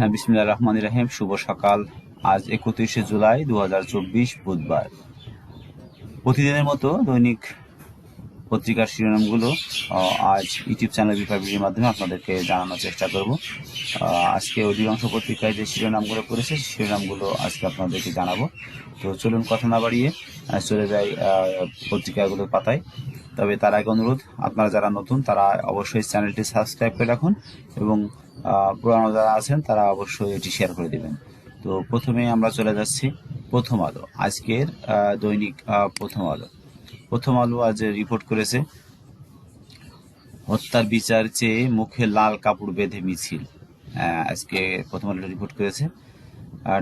হ্যাঁ বিসমিল্লাহ রহমান রাহিম, শুভ সকাল। আজ একত্রিশে জুলাই দু হাজার চব্বিশ বুধবার। প্রতিদিনের মতো দৈনিক পত্রিকার শিরোনামগুলো আজ ইউটিউব চ্যানেল বিভাগের মাধ্যমে আপনাদেরকে জানানোর চেষ্টা করব। আজকে অধিকাংশ পত্রিকায় যে শিরোনামগুলো করেছে শিরোনামগুলো আজকে আপনাদেরকে জানাব। তো চলুন কথা না বাড়িয়ে চলে যাই পত্রিকাগুলোর পাতায়। তবে তার আগে অনুরোধ, আপনারা যারা নতুন, তারা অবশ্যই চ্যানেলটি সাবস্ক্রাইব করে রাখুন এবং পুরানো যারা আছেন, তারা অবশ্যই এটি শেয়ার করে দেবেন। তো প্রথমে আমরা চলে যাচ্ছি প্রথম আলো, আজকের দৈনিক প্রথম আলো। প্রথম আলো আজ রিপোর্ট করেছে, হত্যার বিচার চেয়ে মুখে লাল কাপড় বেঁধে মিছিল। আজকে প্রথম আলো রিপোর্ট করেছে।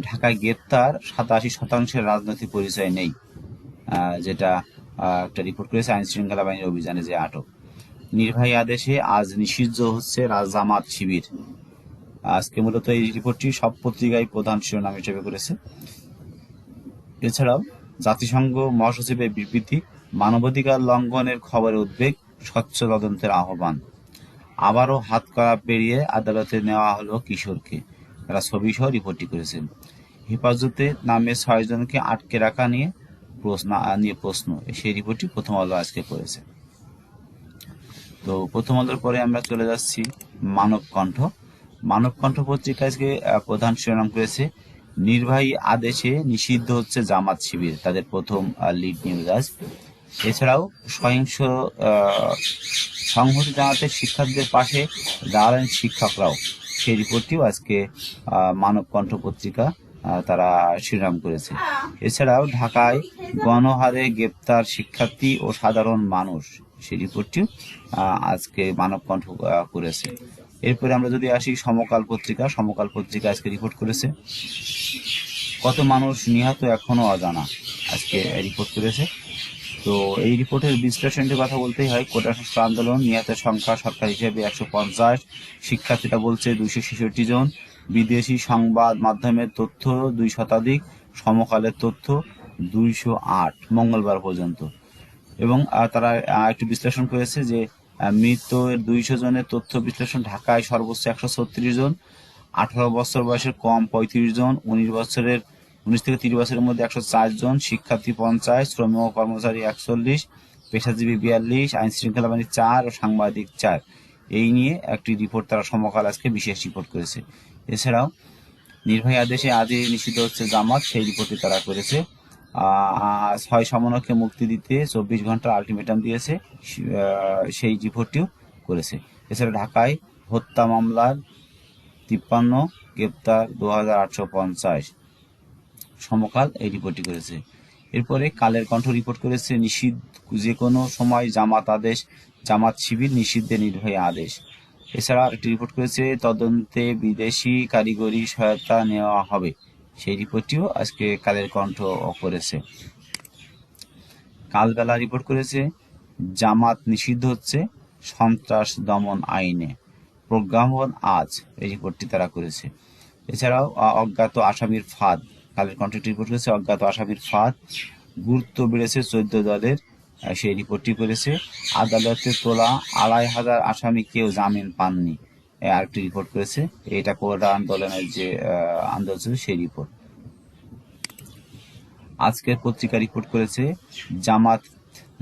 ঢাকায় গ্রেপ্তার সাতাশি শতাংশের রাজনৈতিক পরিচয় নেই। যেটা একটা রিপোর্ট করেছে, আইন শৃঙ্খলা বাহিনীর অভিযানে যে আটক। নির্বাহী আদেশে আজ নিষিদ্ধ হচ্ছে রাজামাত শিবির। আজকে মূলত এই রিপোর্টটি সব পত্রিকায় প্রধান শিরোনাম হিসেবে করেছে। এছাড়াও জাতিসংঘ মহাসচিবের বিবৃতি, মানবাধিকার লঙ্ঘনের খবরে উদ্বেগ, স্বচ্ছ তদন্তের আহ্বান। আবারও হাত করা পেরিয়ে আদালতে নেওয়া হলো কিশোরকে। তারা ছবি সহ রিপোর্টটি করেছেন। হেফাজতে নামে ছয়জনকে আটকে রাখা নিয়ে প্রশ্ন নিয়ে প্রশ্ন, সেই রিপোর্টটি প্রথম আলো আজকে করেছে। তো প্রথম আলোর পরে আমরা চলে যাচ্ছি মানব কণ্ঠ। মানব কণ্ঠ পত্রিকা আজকে প্রধান শিরোনাম করেছে, নির্বাহী আদেশে নিষিদ্ধ হচ্ছে জামাত শিবির, তাদের প্রথম লিড নিউজ আজ। এছাড়াও সহিংস সংহতি জানাতে শিক্ষার্থীদের পাশে দাঁড়ালেন শিক্ষকরাও। সেই রিপোর্টটিও আজকে মানব কণ্ঠ পত্রিকা তারা শিরোনাম করেছে। এছাড়াও ঢাকায় গণহারে গ্রেপ্তার শিক্ষার্থী ও সাধারণ মানুষ সেই রিপোর্টটি আজকে মানব কণ্ঠ করেছে। এরপরে আমরা যদি আসি সমকাল পত্রিকা সমকাল পত্রিকা আজকে রিপোর্ট করেছে। কত মানুষ নিহত এখনও অজানা, আজকে রিপোর্ট করেছে। তো এই রিপোর্টের বিশ্লেষণের কথা বলতেই হয়, কোটা সংস্কার আন্দোলন, নিহতের সংখ্যা সরকার হিসেবে একশো পঞ্চাশ, শিক্ষার্থীরা বলছে দুইশো ছেষট্টি জন, বিদেশি সংবাদ মাধ্যমের তথ্য দুই শতাধিক, সমকালের তথ্য দুইশো আট মঙ্গলবার পর্যন্ত। এবং তারা একটু বিশ্লেষণ করেছে যে মৃত দুইশো জনের তথ্য বিশ্লেষণ ঢাকায় সর্বোচ্চ একশো ছত্রিশ জন, আঠারো বছর বয়সের কম পঁয়ত্রিশ জন, উনিশ বছরের, উনিশ থেকে তিরিশ বছরের মধ্যে একশো চার জন, শিক্ষার্থী পঞ্চাশ, শ্রমিক ও কর্মচারী একচল্লিশ, পেশাজীবী বিয়াল্লিশ আইন শৃঙ্খলা বাহিনী চার ও সাংবাদিক চার। এই নিয়ে একটি রিপোর্ট তারা সমকাল আজকে বিশেষ রিপোর্ট করেছে। এছাড়াও নির্বাহী আদেশে আজই নিষিদ্ধ হচ্ছে জামাত, সেই রিপোর্টটি তারা করেছে। ছয় সমনকে মুক্তি দিতে চব্বিশ ঘণ্টা আলটিমেটাম দিয়েছে সেই রিপোর্টটিও করেছে। এছাড়া ঢাকায় হত্যা মামলার তিপ্পান্ন, গ্রেপ্তার দু হাজার পঞ্চাশ সমকাল এই রিপোর্টটি করেছে। এরপরে কালের কণ্ঠ রিপোর্ট করেছে, নিষিদ্ধ যে কোনো সময় জামাত আদেশ, জামাত শিবির নিষিদ্ধে নির্ভয় আদেশ। এছাড়া একটি রিপোর্ট করেছে, তদন্তে বিদেশি কারিগরি সহায়তা নেওয়া হবে। সেই রিপোর্টটিও আজকে কালের কণ্ঠ করেছে। কালবেলা রিপোর্ট করেছে, জামাত নিষিদ্ধ হচ্ছে, সন্ত্রাস দমন আইনে। প্রজ্ঞাপন আজ এই রিপোর্টটি তারা করেছে। এছাড়াও অজ্ঞাত আসামির ফাঁদ, কালের কন্ট্রাক্ট রিপোর্ট করেছে, অজ্ঞাত আসামির ফাঁদ, গুরুত্ব বেড়েছে চোদ্দ দলের সেই রিপোর্টটি করেছে। আদালতে তোলা আড়াই হাজার আসামি কেউ জামিন পাননি। আরেকটি রিপোর্ট করেছে। এটা কোটা আন্দোলনের যে আন্দোলন ছিল সেই রিপোর্ট আজকের পত্রিকা রিপোর্ট করেছে, জামাত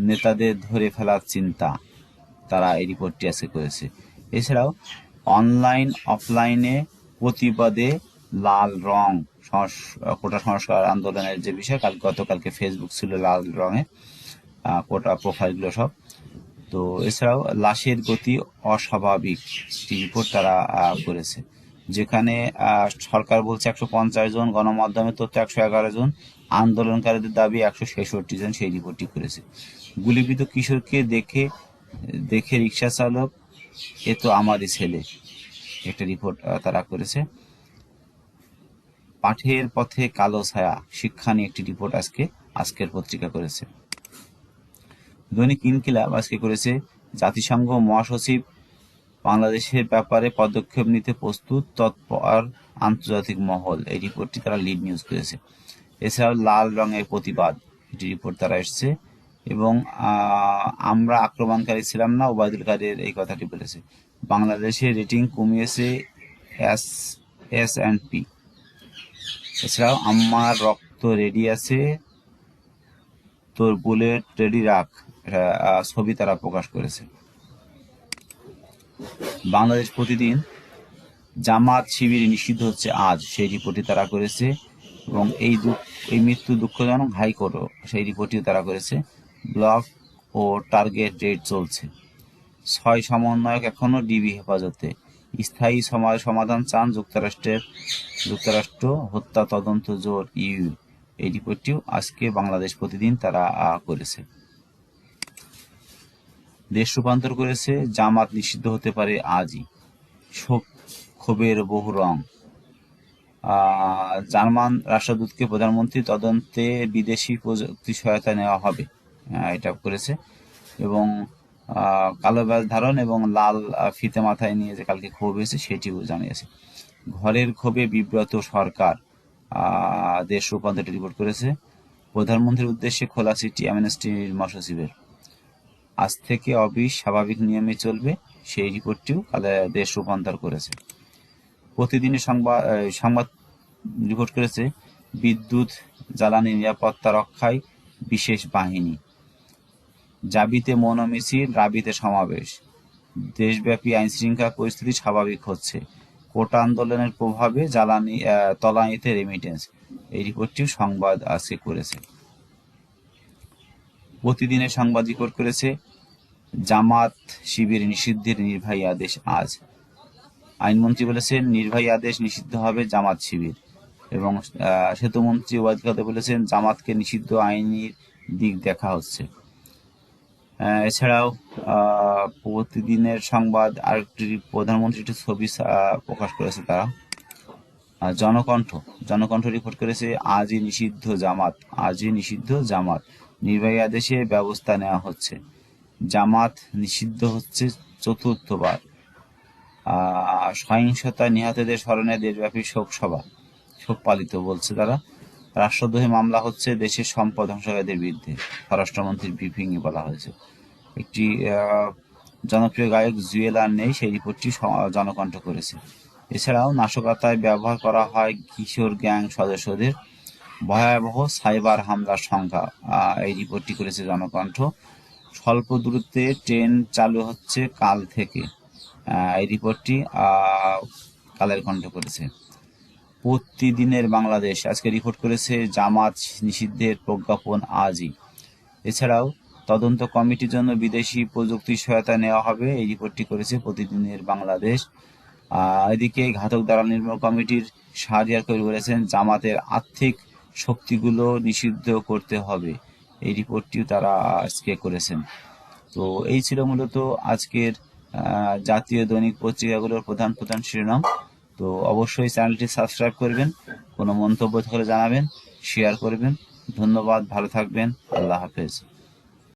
নেতাদের ধরে ফেলার চিন্তা তারা এই রিপোর্টটি আজকে করেছে। এছাড়াও অনলাইন অফলাইনে প্রতিবাদে লাল রং কোটা সংস্কার আন্দোলনের যে বিষয়, কাল, গতকালকে ফেসবুক ছিল লাল রঙে কোটা প্রোফাইলগুলো সব। তো এছাড়াও লাশের গতি অস্বাভাবিক রিপোর্ট তারা করেছে। যেখানে সরকার বলছে একশো পঞ্চাশ জন গণমাধ্যমের তথ্য একশো এগারো জন, আন্দোলনকারীদের দাবি একশো ছেষট্টি জন সেই রিপোর্টটি করেছে। গুলিবিদ্ধ কিশোরকে দেখে দেখে রিক্সা চালক, এ তো আমারই ছেলে, একটা রিপোর্ট তারা করেছে। পাঠের পথে কালো ছায়া, শিক্ষা নিয়ে একটি রিপোর্ট আজকে, আজকের পত্রিকা করেছে। দৈনিক ইনকিলাব আজকে করেছে জাতিসংঘ মহাসচিব। বাংলাদেশের ব্যাপারে পদক্ষেপ নিতে প্রস্তুত, তৎপর আন্তর্জাতিক মহল। এই রিপোর্টটি তারা লিড নিউজ করেছে। এছাড়াও লাল রঙের প্রতিবাদ, এটি রিপোর্ট তারা এসছে। এবং আমরা আক্রমণকারী ছিলাম না, ওবায়দুল কাদের এই কথাটি বলেছে। বাংলাদেশের রেটিং কমিয়েছে এস এস অ্যান্ড পি। এছাড়াও আমার রক্ত রেডি আছে, তোর বুলেট রেডি রাখ। এটা, ছবি তারা প্রকাশ করেছে। বাংলাদেশ প্রতিদিন জামাত শিবির নিষিদ্ধ হচ্ছে আজ সেই রিপোর্টটি তারা করেছে এবং এই এই মৃত্যু দুঃখজনক হাইকোর্টও সেই রিপোর্টটিও তারা করেছে। ব্লক ও টার্গেট রেট চলছে। ছয় সমন্বয়ক এখনও ডিবি হেফাজতে। স্থায়ী সমাজ সমাধান চান যুক্তরাষ্ট্রের যুক্তরাষ্ট্র হত্যা তদন্ত জোর ইউ। এই রিপোর্টটিও আজকে বাংলাদেশ প্রতিদিন তারা করেছে। দেশ রূপান্তর করেছে, জামাত নিষিদ্ধ হতে পারে আজই। ক্ষোভের বহু রং। জার্মান রাষ্ট্রদূতকে প্রধানমন্ত্রী তদন্তে বিদেশি প্রযুক্তি সহায়তা নেওয়া হবে। এটা করেছে। এবং কালো ব্যাজ ধারণ এবং লাল ফিতে মাথায় নিয়ে যে কালকে ক্ষোভ হয়েছে, সেটিও জানিয়েছে। ঘরের ক্ষোভে বিব্রত সরকার দেশ রূপান্তরটি রিপোর্ট করেছে। প্রধানমন্ত্রীর উদ্দেশ্যে খোলা চিঠি অ্যামনেস্টির মহাসচিবের আজ থেকে অফিস স্বাভাবিক নিয়মে চলবে, সেই রিপোর্টটিও দেশ রূপান্তর করেছে। প্রতিদিনই সংবাদ সংবাদ রিপোর্ট করেছে, বিদ্যুৎ, জ্বালানি নিরাপত্তা রক্ষায় বিশেষ বাহিনী। জাবিতে মৌন মিছিল রাবিতে সমাবেশ। দেশব্যাপী আইন শৃঙ্খলা পরিস্থিতি স্বাভাবিক হচ্ছে। কোটা আন্দোলনের প্রভাবে জ্বালানি তলানিতে রেমিটেন্স এই রিপোর্টটিও সংবাদ আজকে করেছে। প্রতিদিনের সংবাদ করেছে, জামাত শিবির নিষিদ্ধের নির্বাহী আদেশ আজ। আইনমন্ত্রী বলেছেন, নির্বাহী আদেশ নিষিদ্ধ হবে জামাত শিবির। এবং সেতুমন্ত্রী ওয়াইদ কাদের বলেছেন, জামাতকে নিষিদ্ধ আইনের দিক দেখা হচ্ছে। এছাড়াও প্রতিদিনের সংবাদ আরেকটি প্রধানমন্ত্রী একটি ছবি প্রকাশ করেছে তারা। জনকণ্ঠ জনকণ্ঠ রিপোর্ট করেছে, আজই নিষিদ্ধ জামাত, আজই নিষিদ্ধ জামাত। নির্বাহী আদেশে ব্যবস্থা নেওয়া হচ্ছে। জামাত নিষিদ্ধ হচ্ছে চতুর্থবার। সহিংসতা নিহতদের স্মরণে দেশব্যাপী শোক সভা শোক পালিত বলছে তারা। রাষ্ট্রদ্রোহী মামলা হচ্ছে দেশের সম্পদ ধ্বংসকারীদের বিরুদ্ধে, স্বরাষ্ট্রমন্ত্রীর ব্রিফিং এ বলা হয়েছে। একটি জনপ্রিয় গায়ক জুয়েল আর নেই, সেই রিপোর্টটি জনকণ্ঠ করেছে। এছাড়াও নাশকতায় ব্যবহার করা হয় কিশোর গ্যাং সদস্যদের। ভয়াবহ সাইবার হামলার সংখ্যা এই রিপোর্টটি করেছে জনকণ্ঠ। স্বল্প দূরত্বে ট্রেন চালু হচ্ছে কাল থেকে এই রিপোর্টটি কালের কণ্ঠ করেছে। প্রতিদিনের বাংলাদেশ, আজকে রিপোর্ট করেছে জামাত নিষিদ্ধের প্রজ্ঞাপন আজই। এছাড়াও তদন্ত কমিটির জন্য বিদেশি প্রযুক্তি সহায়তা নেওয়া হবে, এই রিপোর্টটি করেছে প্রতিদিনের বাংলাদেশ। এদিকে ঘাতক দালাল নির্মূল কমিটির শাহরিয়ার কবির বলেছেন জামাতের আর্থিক শক্তিগুলো নিষিদ্ধ করতে হবে। এই রিপোর্টটিও তারা আজকে করেছেন। তো এই ছিল মূলত আজকের জাতীয় দৈনিক পত্রিকাগুলোর প্রধান প্রধান শিরোনাম। তো অবশ্যই চ্যানেলটি সাবস্ক্রাইব করবেন, কোনো মন্তব্য থাকলে জানাবেন, শেয়ার করবেন। ধন্যবাদ, ভালো থাকবেন, আল্লাহ হাফেজ।